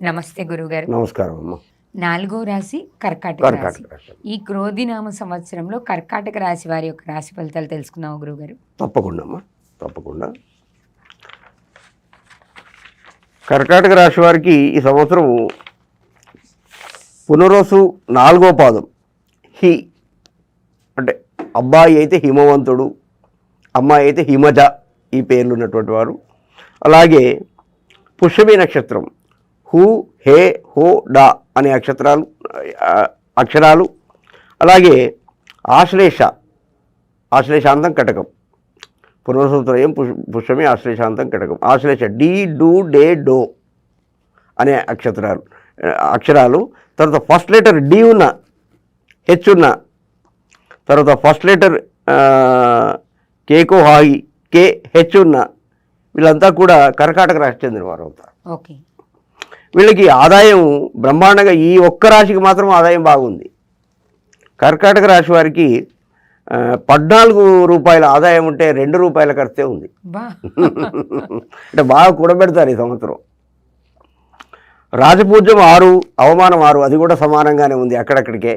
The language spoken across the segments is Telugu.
నమస్తే గురువుగారు నమస్కారం అమ్మ. నాలుగో రాశి కర్కాటక రాశి. ఈ క్రోధినామ సంవత్సరంలో కర్కాటక రాశి వారి యొక్క రాశి ఫలితాలు తెలుసుకుందాం గురువుగారు తప్పకుండా అమ్మా. తప్పకుండా. కర్కాటక రాశి వారికి ఈ సంవత్సరం పునరోసు నాలుగో పాదం. హి అంటే అబ్బాయి అయితే హిమవంతుడు అమ్మాయి అయితే హిమజ ఈ పేర్లు ఉన్నటువంటి వారు. అలాగే పుష్యమి నక్షత్రం హు హే హో డా అనే అక్షరాలు అక్షరాలు. అలాగే ఆశ్లేష ఆశ్లేషాంతం కటకం. పునర్సూత్రయం పుష్ పుష్పమే ఆశ్లేషాంతం కటకం. ఆశ్లేష డి డూ డే డో అనే అక్షరాలు అక్షరాలు. తర్వాత ఫస్ట్ లెటర్ డి ఉన్న హెచ్ ఉన్న. తర్వాత ఫస్ట్ లెటర్ కేకో హాయి కే హెచ్ ఉన్న. వీళ్ళంతా కూడా కర్కాటక రాశి చెందిన వారు అవుతారు. ఓకే. వీళ్ళకి ఆదాయం బ్రహ్మాండంగా ఈ ఒక్క రాశికి మాత్రం ఆదాయం బాగుంది. కర్కాటక రాశి వారికి పద్నాలుగు రూపాయల ఆదాయం ఉంటే రెండు రూపాయల ఖర్చే ఉంది. అంటే బాగా కూడబెడతారు ఈ సంవత్సరం. రాజపూజ్యం ఆరు అవమానం ఆరు అది కూడా సమానంగానే ఉంది అక్కడక్కడికే.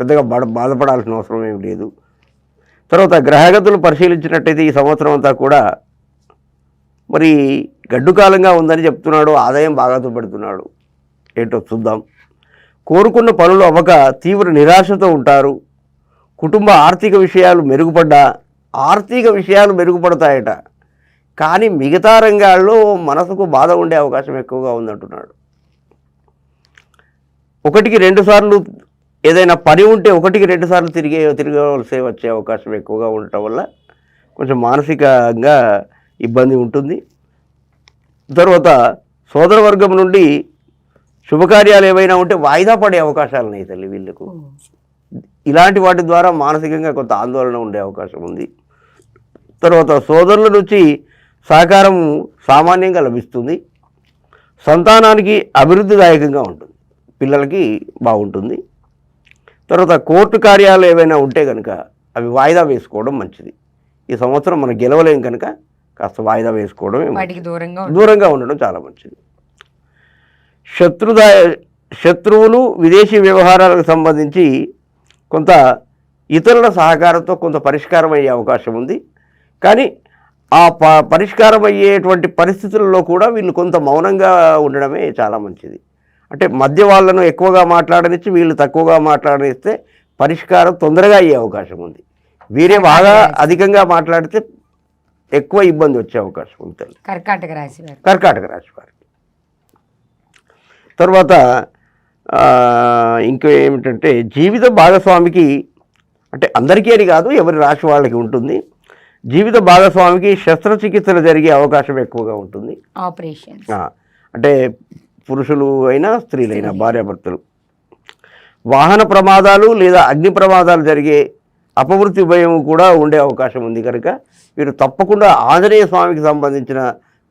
పెద్దగా బడ బాధపడాల్సిన అవసరం ఏమి లేదు. తర్వాత గ్రహగతులు పరిశీలించినట్టయితే ఈ సంవత్సరం అంతా కూడా మరి గడ్డుకాలంగా ఉందని చెప్తున్నాడు ఆదాయం బాగా చూపెడుతున్నాడు ఏంటో చూద్దాం. కోరుకున్న పనులు అవ్వక తీవ్ర నిరాశతో ఉంటారు. కుటుంబ ఆర్థిక విషయాలు మెరుగుపడ్డా ఆర్థిక విషయాలు మెరుగుపడతాయట. కానీ మిగతా రంగాల్లో మనసుకు బాధ ఉండే అవకాశం ఎక్కువగా ఉందంటున్నాడు. ఒకటికి రెండుసార్లు ఏదైనా పని ఉంటే ఒకటికి రెండు సార్లు తిరిగే తిరగవలసి వచ్చే అవకాశం ఎక్కువగా ఉండటం వల్ల కొంచెం మానసికంగా ఇబ్బంది ఉంటుంది. తర్వాత సోదర వర్గం నుండి శుభకార్యాలు ఏవైనా ఉంటే వాయిదా పడే అవకాశాలు ఉన్నాయి తల్లి వీళ్ళకు. ఇలాంటి వాటి ద్వారా మానసికంగా కొంత ఆందోళన ఉండే అవకాశం ఉంది. తర్వాత సోదరుల నుంచి సహకారం సామాన్యంగా లభిస్తుంది. సంతానానికి అభివృద్ధిదాయకంగా ఉంటుంది. పిల్లలకి బాగుంటుంది. తర్వాత కోర్టు కార్యాలు ఏవైనా ఉంటే కనుక అవి వాయిదా వేసుకోవడం మంచిది. ఈ సంవత్సరం మనం గెలవలేం కనుక కాస్త వాయిదా. వాటికి దూరంగా. దూరంగా ఉండడం చాలా మంచిది. శత్రుదాయ శత్రువులు విదేశీ వ్యవహారాలకు సంబంధించి కొంత ఇతరుల సహకారంతో కొంత పరిష్కారం అయ్యే అవకాశం ఉంది. కానీ ఆ ప పరిష్కారం అయ్యేటువంటి పరిస్థితుల్లో కూడా వీళ్ళు కొంత మౌనంగా ఉండడమే చాలా మంచిది. అంటే మధ్య వాళ్ళను ఎక్కువగా మాట్లాడనిచ్చి వీళ్ళు తక్కువగా మాట్లాడనిస్తే పరిష్కారం తొందరగా అయ్యే అవకాశం ఉంది. వీరే బాగా అధికంగా మాట్లాడితే ఎక్కువ ఇబ్బంది వచ్చే అవకాశం తల్లి. కర్కాటక రాశి వారు. కర్కాటక రాశి వారికి. తర్వాత ఇంకా ఏమిటంటే జీవిత భాగస్వామికి అంటే అందరికీ అని కాదు ఎవరి రాశి వాళ్ళకి ఉంటుంది. జీవిత భాగస్వామికి శస్త్రచికిత్సలు జరిగే అవకాశం ఎక్కువగా ఉంటుంది. ఆపరేషన్ అంటే పురుషులు అయినా స్త్రీలైనా. భార్యాభర్తలు. వాహన ప్రమాదాలు లేదా అగ్ని ప్రమాదాలు జరిగే అపవృత్తి భయం కూడా ఉండే అవకాశం ఉంది కనుక మీరు తప్పకుండా ఆంజనేయ స్వామికి సంబంధించిన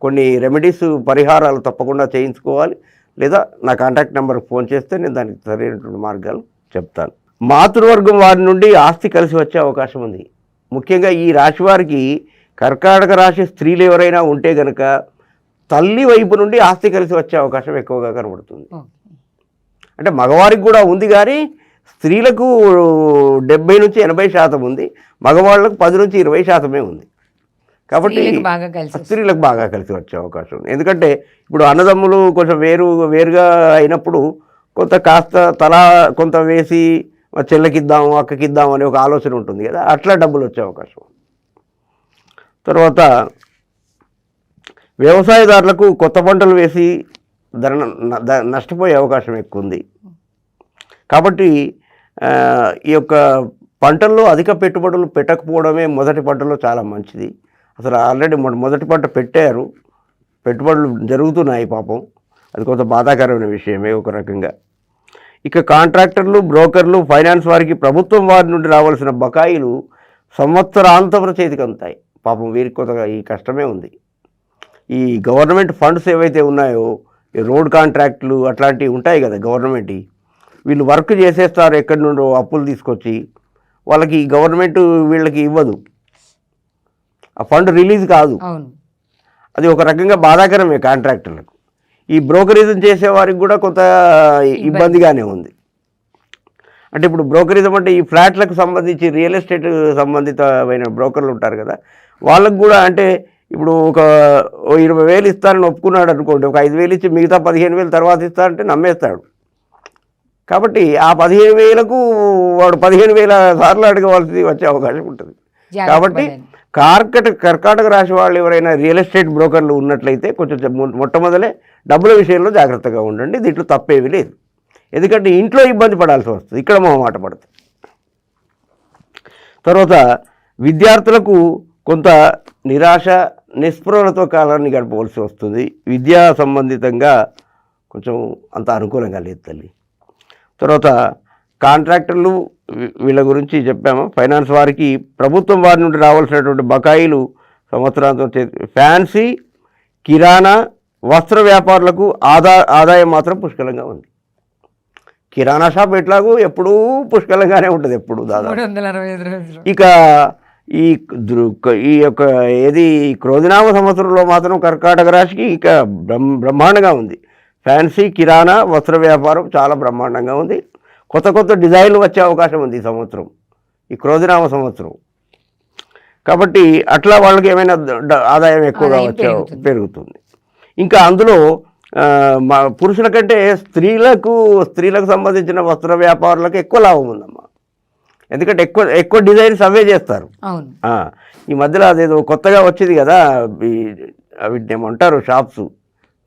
కొన్ని రెమెడీస్ పరిహారాలు తప్పకుండా చేయించుకోవాలి. లేదా నా కాంటాక్ట్ నెంబర్కి ఫోన్ చేస్తే నేను దానికి సరైనటువంటి మార్గాలు చెప్తాను. మాతృవర్గం వారి నుండి ఆస్తి కలిసి వచ్చే అవకాశం ఉంది. ముఖ్యంగా ఈ రాశి వారికి కర్కాటక రాశి స్త్రీలు ఎవరైనా ఉంటే కనుక తల్లి వైపు నుండి ఆస్తి కలిసి వచ్చే అవకాశం ఎక్కువగా కనబడుతుంది. అంటే మగవారికి కూడా ఉంది కానీ స్త్రీలకు డెబ్బై నుంచి ఎనభై శాతం ఉంది మగవాళ్ళకు పది నుంచి ఇరవై శాతమే ఉంది కాబట్టి స్త్రీలకు బాగా కలిసి వస్తుంది. స్త్రీలకు బాగా కలిసి వచ్చే అవకాశం ఉంది ఎందుకంటే ఇప్పుడు అన్నదమ్ములు కొంచెం వేరు వేరుగా అయినప్పుడు కొంత కాస్త తల కొంత వేసి చెల్లకిద్దాం అక్కకిద్దాం అనే ఒక ఆలోచన ఉంటుంది కదా అట్లా డబ్బులు వచ్చే అవకాశం. తర్వాత వ్యవసాయదారులకు కొత్త పంటలు వేసి ధర నష్టపోయే అవకాశం ఎక్కువ ఉంది కాబట్టి ఈ యొక్క పంటల్లో అధిక పెట్టుబడులు పెట్టకపోవడమే మొదటి పంటలో చాలా మంచిది. అసలు ఆల్రెడీ మొ- మొదటి పంట పెట్టారు. పెట్టుబడులు జరుగుతున్నాయి పాపం. అది కొంత బాధాకరమైన విషయమే ఒక రకంగా. ఇక కాంట్రాక్టర్లు బ్రోకర్లు ఫైనాన్స్ వారికి ప్రభుత్వం వారి నుండి రావాల్సిన బకాయిలు సంవత్సరాంతముల చేతికి అందుతాయి పాపం వీరికి కొత్తగా ఈ కష్టమే ఉంది. ఈ గవర్నమెంట్ ఫండ్స్ ఏవైతే ఉన్నాయో ఈ రోడ్ కాంట్రాక్టులు అట్లాంటివి ఉంటాయి కదా గవర్నమెంట్ వీళ్ళు వర్క్ చేసేస్తారు ఎక్కడి నుండో అప్పులు తీసుకొచ్చి వాళ్ళకి గవర్నమెంట్ వీళ్ళకి ఇవ్వదు. ఆ ఫండ్ రిలీజ్ కాదు. అది ఒక రకంగా బాధాకరమే కాంట్రాక్టర్లకు. ఈ బ్రోకరిజం చేసేవారికి కూడా కొంత ఇబ్బందిగానే ఉంది. అంటే ఇప్పుడు బ్రోకరిజం అంటే ఈ ఫ్లాట్లకు సంబంధించి రియల్ ఎస్టేట్ సంబంధితమైన బ్రోకర్లు ఉంటారు కదా వాళ్ళకు కూడా అంటే ఇప్పుడు ఒక ఇరవై వేలు ఇస్తానని ఒప్పుకున్నాడు అనుకోండి ఒక ఐదు వేలు ఇచ్చి మిగతా పదిహేను వేలు తర్వాత ఇస్తానంటే నమ్మేస్తాడు. కాబట్టి ఆ పదిహేను వేలకు వాడు పదిహేను వేల సార్లు అడగవలసి వచ్చే అవకాశం ఉంటుంది. కాబట్టి. కార్కట కర్కాటక రాశి వాళ్ళు ఎవరైనా రియల్ ఎస్టేట్ బ్రోకర్లు ఉన్నట్లయితే కొంచెం మొట్టమొదలే డబ్బుల విషయంలో జాగ్రత్తగా ఉండండి. దీంట్లో తప్పేవి లేదు. ఎందుకంటే ఇంట్లో ఇబ్బంది పడాల్సి వస్తుంది. ఇక్కడ మొహమాట పడుతుంది తర్వాత విద్యార్థులకు కొంత నిరాశ నిస్పృహలతో కాలాన్ని గడపవలసి వస్తుంది. విద్యా సంబంధితంగా కొంచెం అంత అనుకూలంగా లేదు తల్లి. తర్వాత కాంట్రాక్టర్లు వీళ్ళ గురించి చెప్పాము. ఫైనాన్స్ వారికి ప్రభుత్వం వారి నుండి రావాల్సినటువంటి బకాయిలు సంవత్సరాంతం ఫ్యాన్సీ కిరాణా వస్త్ర వ్యాపారులకు ఆదా ఆదాయం మాత్రం పుష్కలంగా ఉంది. కిరాణా షాప్ ఎట్లాగూ ఎప్పుడూ పుష్కలంగానే ఉంటుంది ఎప్పుడు దాదాపు. ఇక ఈ ఈ యొక్క ఏది క్రోధినామ సంవత్సరంలో మాత్రం కర్కాటక రాశికి ఇక బ్రహ్మ బ్రహ్మాండంగా ఉంది. ఫ్యాన్సీ కిరాణా వస్త్ర వ్యాపారం చాలా బ్రహ్మాండంగా ఉంది. కొత్త కొత్త డిజైన్లు వచ్చే అవకాశం ఉంది ఈ సంవత్సరం. ఈ క్రోధినామ సంవత్సరం. కాబట్టి అట్లా వాళ్ళకి ఏమైనా ఆదాయం ఎక్కువగా వచ్చే పెరుగుతుంది. ఇంకా అందులో మా పురుషుల కంటే స్త్రీలకు స్త్రీలకు సంబంధించిన వస్త్ర వ్యాపారులకు ఎక్కువ లాభం ఉందమ్మా. ఎందుకంటే ఎక్కువ ఎక్కువ డిజైన్స్ అవే చేస్తారు. ఈ మధ్యలో అదేదో కొత్తగా వచ్చింది కదా వీటిని ఏమంటారు షాప్స్.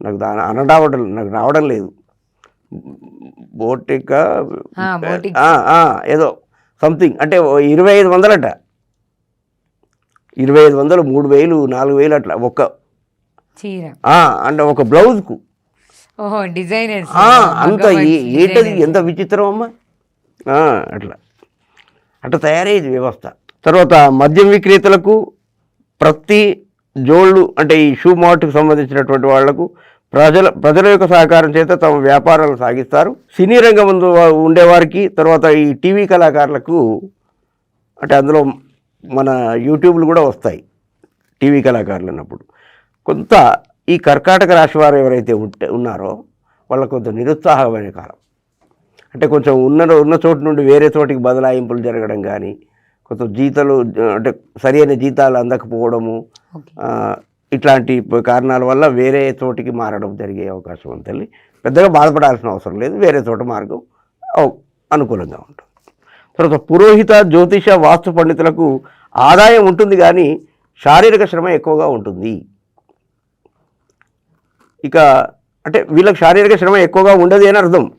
నాకు దాని అనడావడం నాకు రావడం లేదు. బోటిక ఏదో సంథింగ్ అంటే ఇరవై ఐదు వందలట. ఇరవై ఐదు వందలు మూడు వేలు నాలుగు వేలు అట్లా ఒక్క చీర. అంటే ఒక బ్లౌజ్కు. ఆ, అంత ఏంటది ఎంత విచిత్రం అమ్మా? అట్లా. అట్లా తయారయ్యేది వ్యవస్థ. తర్వాత మద్యం విక్రేతలకు ప్రతి జోళ్ళు అంటే ఈ షూ మార్ట్కి సంబంధించినటువంటి వాళ్ళకు ప్రజల ప్రజల యొక్క సహకారం చేత తమ వ్యాపారాలు సాగిస్తారు. సినీ రంగం ఉండేవారికి తర్వాత ఈ టీవీ కళాకారులకు అంటే అందులో మన యూట్యూబ్లు కూడా వస్తాయి టీవీ కళాకారులు అన్నప్పుడు. కొంత ఈ కర్కాటక రాశి వారు ఎవరైతే ఉంటే ఉన్నారో వాళ్ళకు కొంత నిరుత్సాహమైన కాలం. అంటే కొంచెం ఉన్న ఉన్న చోటు నుండి వేరే చోటికి బదలాయింపులు జరగడం కానీ కొంత జీతాలు అంటే సరైన జీతాలు అందకపోవడము ఇట్లాంటి కారణాల వల్ల వేరే చోటికి మారడం జరిగే అవకాశం ఉంది తల్లి. పెద్దగా బాధపడాల్సిన అవసరం లేదు వేరే చోట మార్గం అనుకూలంగా ఉంటుంది. తర్వాత పురోహిత జ్యోతిష వాస్తు పండితులకు ఆదాయం ఉంటుంది కానీ శారీరక శ్రమ ఎక్కువగా ఉంటుంది. ఇక అంటే వీళ్ళకి శారీరక శ్రమ ఎక్కువగా ఉండదు అని అర్థం.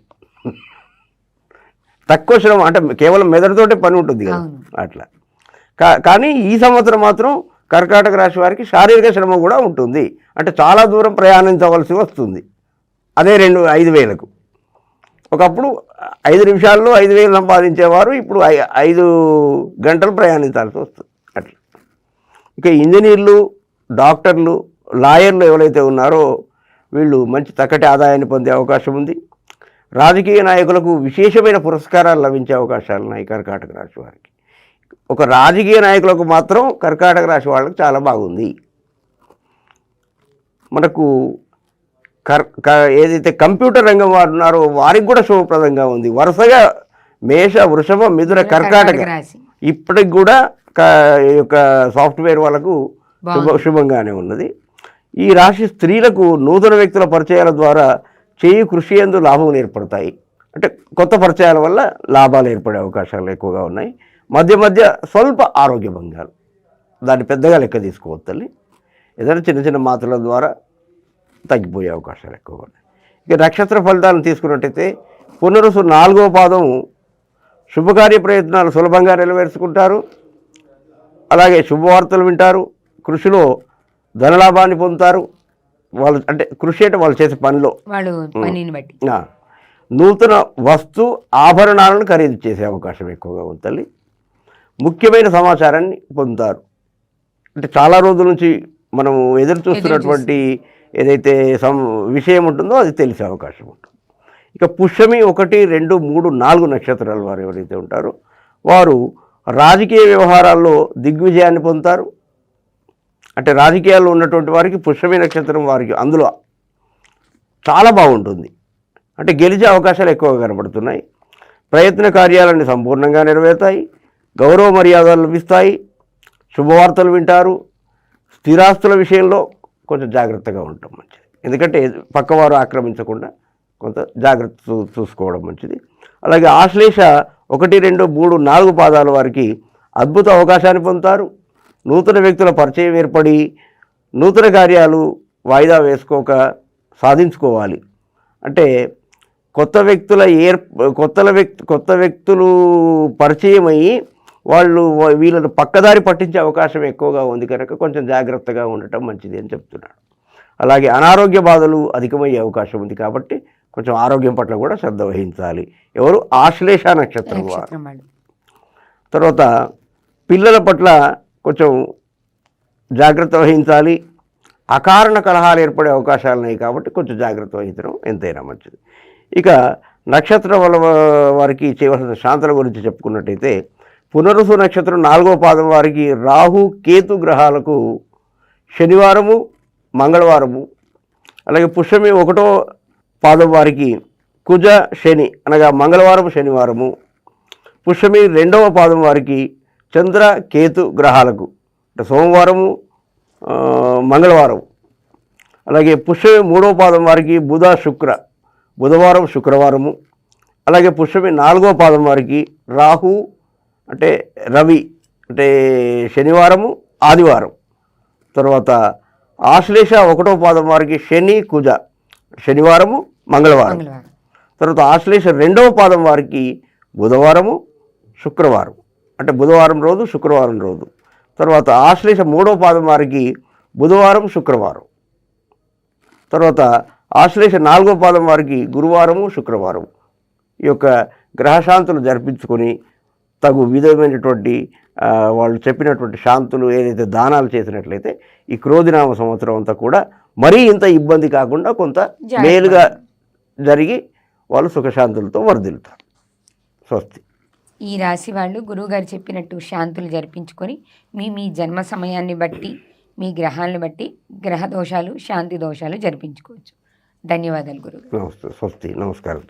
తక్కువ శ్రమ అంటే కేవలం మెదడుతోటే పని ఉంటుంది కదా. అట్లా. కా- కానీ ఈ సంవత్సరం మాత్రం కర్కాటక రాశి వారికి శారీరక శ్రమ కూడా ఉంటుంది. అంటే చాలా దూరం ప్రయాణించవలసి వస్తుంది. అదే రెండు ఐదు వేలకు. ఒకప్పుడు ఐదు నిమిషాల్లో ఐదు వేలు సంపాదించేవారు ఇప్పుడు ఐ- ఐదు గంటలు ప్రయాణించాల్సి వస్తుంది. అట్లా. ఇక ఇంజనీర్లు డాక్టర్లు లాయర్లు ఎవరైతే ఉన్నారో వీళ్ళు మంచి చక్కటి ఆదాయాన్ని పొందే అవకాశం ఉంది. రాజకీయ నాయకులకు విశేషమైన పురస్కారాలు లభించే అవకాశాలు ఉన్నాయి కర్కాటక రాశి వారికి. ఒక రాజకీయ నాయకులకు మాత్రం కర్కాటక రాశి వాళ్ళకి చాలా బాగుంది. మనకు కర్ క- ఏదైతే కంప్యూటర్ రంగం వారు ఉన్నారో వారికి కూడా శుభప్రదంగా ఉంది. వరుసగా మేష వృషభ మిథున కర్కాటక ఇప్పటికి కూడా యొక్క సాఫ్ట్వేర్ వాళ్ళకు శుభ. శుభంగానే ఉన్నది. ఈ రాశి స్త్రీలకు నూతన వ్యక్తుల పరిచయాల ద్వారా చేయి కృషి ఎందు లాభం ఏర్పడతాయి. అంటే కొత్త పరిచయాల వల్ల లాభాలు ఏర్పడే అవకాశాలు ఎక్కువగా ఉన్నాయి. మధ్య మధ్య స్వల్ప ఆరోగ్య భంగాలు. దాన్ని పెద్దగా లెక్క తీసుకోవద్దు తల్లి. ఏదైనా చిన్న చిన్న మాత్రల ద్వారా తగ్గిపోయే అవకాశాలు ఎక్కువగా ఉన్నాయి. ఇక నక్షత్ర ఫలితాలను తీసుకున్నట్టయితే పునరుసు నాలుగో పాదం శుభకార్య ప్రయత్నాలు సులభంగా నెరవేర్చుకుంటారు. అలాగే శుభవార్తలు వింటారు. కృషిలో ధనలాభాన్ని పొందుతారు. వాళ్ళు అంటే కృషి అంటే వాళ్ళు చేసే పనిలో. నూతన వస్తు ఆభరణాలను ఖరీదు చేసే అవకాశం ఎక్కువగా ఉంది తల్లి. ముఖ్యమైన సమాచారాన్ని పొందుతారు. అంటే చాలా రోజుల నుంచి మనం ఎదురు చూస్తున్నటువంటి ఏదైతే సం విషయం ఉంటుందో అది తెలిసే అవకాశం ఉంటుంది. ఇక పుష్యమి ఒకటి రెండు మూడు నాలుగు నక్షత్రాల వారు ఎవరైతే ఉంటారో వారు రాజకీయ వ్యవహారాల్లో దిగ్విజయాన్ని పొందుతారు. అంటే రాజకీయాల్లో ఉన్నటువంటి వారికి పుష్యమి నక్షత్రం వారికి అందులో చాలా బాగుంటుంది. అంటే గెలిచే అవకాశాలు ఎక్కువగా కనబడుతున్నాయి. ప్రయత్న కార్యాలన్నీ సంపూర్ణంగా నెరవేరుతాయి. గౌరవ మర్యాదలు లభిస్తాయి. శుభవార్తలు వింటారు. స్థిరాస్తుల విషయంలో కొంచెం జాగ్రత్తగా ఉండటం మంచిది. ఎందుకంటే పక్కవారు ఆక్రమించకుండా కొంత జాగ్రత్త చూ- చూసుకోవడం మంచిది. అలాగే ఆశ్లేష ఒకటి రెండు మూడు నాలుగు పాదాల వారికి అద్భుత అవకాశాన్ని పొందుతారు. నూతన వ్యక్తుల పరిచయం ఏర్పడి నూతన కార్యాలు వాయిదా వేసుకోక సాధించుకోవాలి. అంటే కొత్త వ్యక్తుల ఏర్ కొత్త వ్యక్తి కొత్త వ్యక్తులు పరిచయమయ్యి వాళ్ళు వీళ్ళను పక్కదారి పట్టించే అవకాశం ఎక్కువగా ఉంది కనుక కొంచెం జాగ్రత్తగా ఉండటం మంచిది అని చెప్తున్నాడు. అలాగే అనారోగ్య బాధలు అధికమయ్యే అవకాశం ఉంది కాబట్టి కొంచెం ఆరోగ్యం పట్ల కూడా శ్రద్ధ వహించాలి. ఎవరు? ఆశ్లేష నక్షత్రం వారు. తర్వాత పిల్లల పట్ల కొంచెం జాగ్రత్త వహించాలి. అకారణ కలహాలు ఏర్పడే అవకాశాలు ఉన్నాయి కాబట్టి కొంచెం జాగ్రత్త వహించడం ఎంతైనా మంచిది. ఇక నక్షత్రం వల్ల వారికి చేయవలసిన శాంతుల గురించి చెప్పుకున్నట్టయితే పునరుసు నక్షత్రం నాలుగో పాదం వారికి రాహు కేతు గ్రహాలకు శనివారము మంగళవారము అలాగే పుష్యమి ఒకటో పాదం వారికి కుజ శని అనగా మంగళవారం శనివారము పుష్యమి రెండవ పాదం వారికి చంద్ర కేతు గ్రహాలకు అంటే సోమవారము మంగళవారం అలాగే పుష్యమి మూడవ పాదం వారికి బుధ శుక్ర బుధవారం శుక్రవారము అలాగే పుష్యమి నాలుగవ పాదం వారికి రాహు అంటే రవి అంటే శనివారము ఆదివారం. తర్వాత ఆశ్లేష ఒకటో పాదం వారికి శని కుజ. శనివారము మంగళవారం. తర్వాత ఆశ్లేష రెండవ పాదం వారికి బుధవారము శుక్రవారం. అంటే బుధవారం రోజు శుక్రవారం రోజు. తర్వాత ఆశ్లేష మూడవ పాదం వారికి బుధవారం శుక్రవారం. తర్వాత ఆశ్లేష నాలుగో పాదం వారికి గురువారము శుక్రవారం. ఈ యొక్క గ్రహశాంతులు జరిపించుకొని తగు విధమైనటువంటి వాళ్ళు చెప్పినటువంటి శాంతులు ఏదైతే దానాలు చేసినట్లయితే ఈ క్రోధినామ సంవత్సరం అంతా కూడా మరీ ఇంత ఇబ్బంది కాకుండా కొంత. మేలుగా జరిగి వాళ్ళు సుఖశాంతులతో వర్ధిల్లుతారు. స్వస్తి. ఈ రాశి వాళ్ళు గురువుగారు చెప్పినట్టు శాంతులు జరిపించుకొని మీ మీ జన్మ సమయాన్ని బట్టి మీ గ్రహాలను బట్టి గ్రహ దోషాలు శాంతి దోషాలు జరిపించుకోవచ్చు. ధన్యవాదాలు గురువు నమస్తే. స్వస్తి. నమస్కారం.